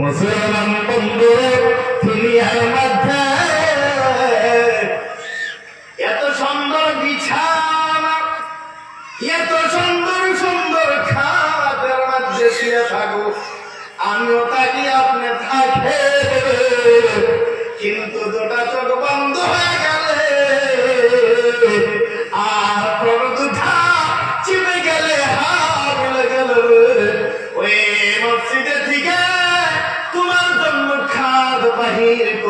মুসলমান বন্ধু দুনিয়ার মধ্যে এত সুন্দর বিছানা, এত সুন্দর সুন্দর খাতের মধ্যে শুয়ে থাকো। আমিও থাকি আপনি থাকে কিন্তু দুটা চোখ বন্ধ হয়ে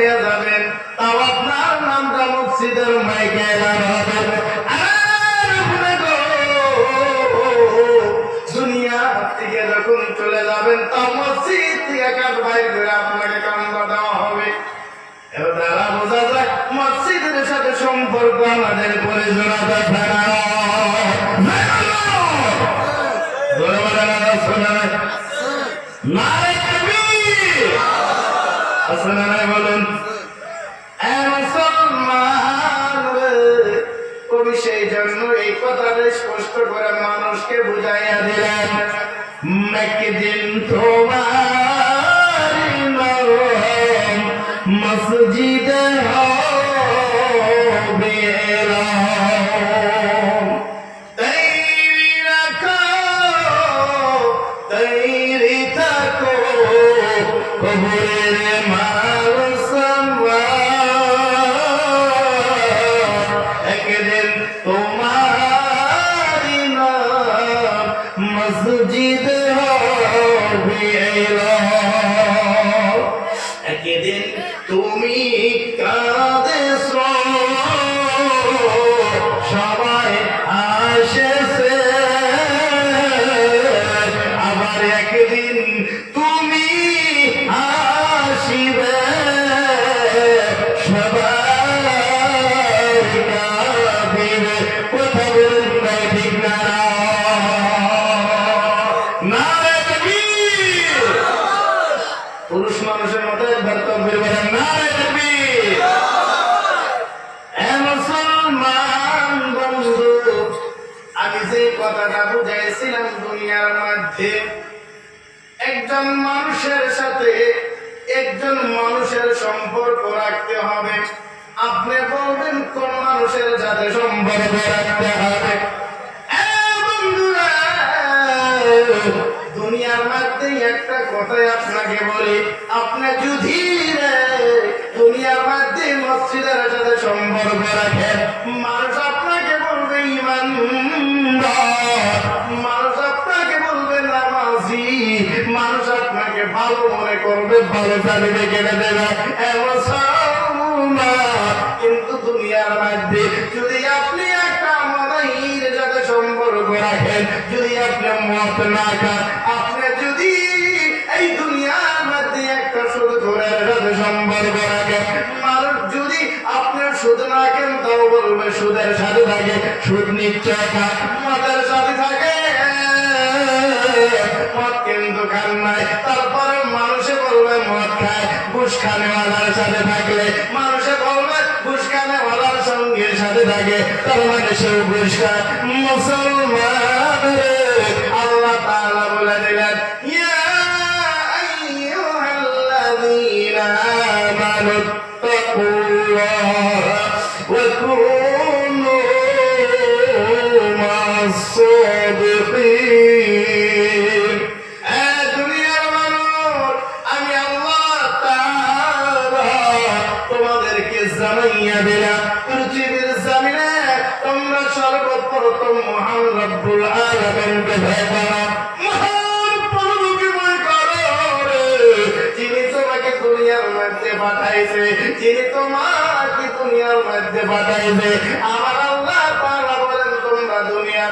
হয়ে যাবেন তাও আপনার নামটা মসজিদের মাইকে দুনিয়ার থেকে যখন চলে যাবেন, তাও মসজিদ থেকে কাজ বাইর করে আপনাকে কান্দা দেওয়া হবে। দ্বারা বোঝা যায়, মসজিদের সাথে সম্পর্ক আমাদের পরিজনতা থাকা না। আসলে নাই বলুন। কবি সেই জন্য এই কথাটা স্পষ্ট করে মানুষকে বুঝাইয়া দিলেন একদিন তোমার কবরের মাল সম্মান। একদিন কথাটা বুঝাইছিলাম দুনিয়ার মধ্যে। একজন মানুষের সাথে একজন মানুষের সম্পর্ক রাখতে হবে। আপনি বলবেন, কোন মানুষের সাথে সম্পর্ক রাখতে হবে? দুনিয়ার মধ্যে একটা কথাই আপনাকে বলি। আপনি যদি দুনিয়ার মধ্যে মসজিদের সাথে সম্পর্ক রাখেন ভালো মনে করবে, ভালো জানিবে কেটে দেবে কিন্তু দুনিয়ার মধ্যে যদি আপনি একটা মাদাইর সাথে সম্পর্ক রাখেন, যদি আপনি মত না খান, আপনি যদি এই দুনিয়ার মধ্যে একটা সুদ ধরে সাথে সম্পর্ক রাখেন, মানুষ বলবে সুদের সাথে থাকে, সুদ নিশ্চয় মদের সাথে থাকে, মদ কিন্তু খান নাই মানুষে বলবে মদ খায় ঘুষ খানেওয়ালার সাথে থাকলে মানুষে বলবে ঘুষ খানেওয়ালার সঙ্গীর সাথে থাকে। তার মানে সে ঘুষ মুসলমান আল্লাহ তাআলা বলে দিলেন, ইয়া আইয়ুহাল্লাযীনা আমানু জীবের জামিনে তোমরা সর্বপ্রথম মহান রব্বুল আলমিনকে ভয় করো মহান প্রভুকে ভয় করো যিনি তোমাকে দুনিয়ার মধ্যে পাঠাইছে, যিনি তোমাকে দুনিয়ার মধ্যে পাঠাইছে। আমার আল্লাহ তারা বলেন, তোমরা দুনিয়া